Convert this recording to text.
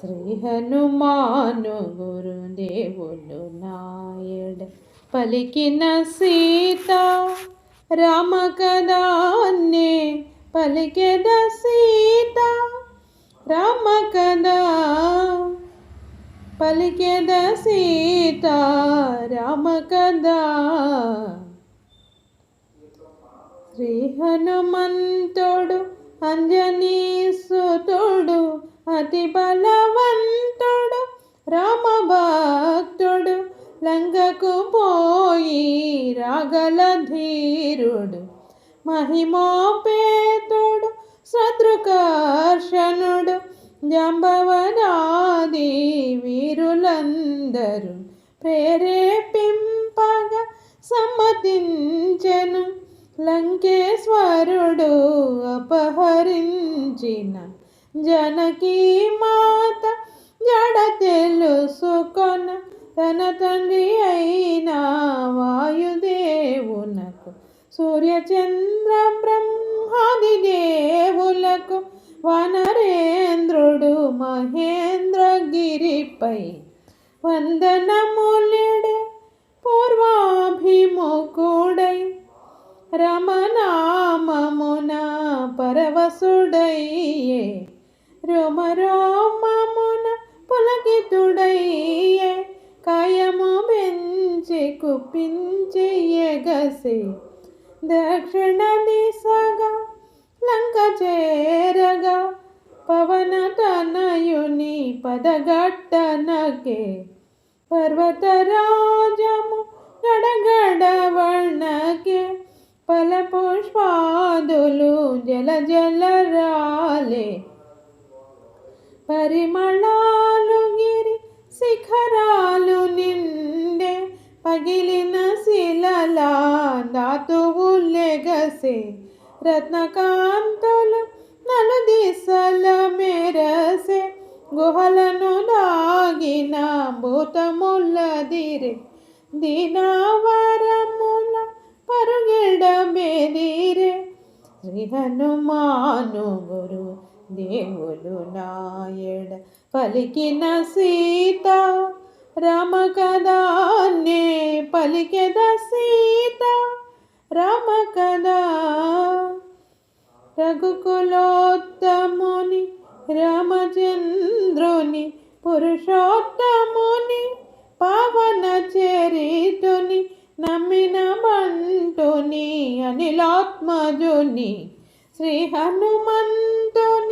శ్రీ హనుమాను గురుదేవులు నాయడ పలికిన సీత రామ కదాన్నే పలికెద సీత రామ కదా పలికెద సీత రామ కదా శ్రీ హనుమంతుడు అంజనీసుతుడు అతి బలవంతుడు రామ భక్తుడు లంకకు పోయి రాగల ధీరుడు మహిమోపేతుడు శత్రుకర్షణుడు జంబవనాది వీరులందరూ ప్రేరేపింపగా సమ్మతించెను. లంకేశ్వరుడు అపహరించిన జనకీ మా సూర్యచంద్ర బ్రహ్మాది దేవులకు వనరేంద్రుడు మహేంద్రగిరిపై వందనములిడే పూర్వాభిముఖుడై రమనామమున పరవసుడయ్యే రోమ రోమమున పులకితుడయ్యే కాయము పెంచి కుప్పించి ఎగసి దక్షిణ దిశగా లంక చేరగా పవన తనయుని పదగట్టనకే. పర్వతరాజము గడగడ వర్ణకే ఫల పుష్పాదులు జల జల రాలే. పరిమళా దాతువులెగసే రత్నకాంతులు నలు దిశల మెరసే గుహలను దాగిన భూతముల్లదిరే దినవరముల పరుగిడమెదిరే శ్రీ హనుమాను గురు దేవులు నాయడ పలికిన సీత రామ కదాన్నే పలికెద సీత. రామ కదా రఘుకులోత్తముని రామచంద్రుని పురుషోత్తముని పవన చరితుని నమ్మిన బంటుని అనిలాత్మజుని శ్రీ హనుమంతుని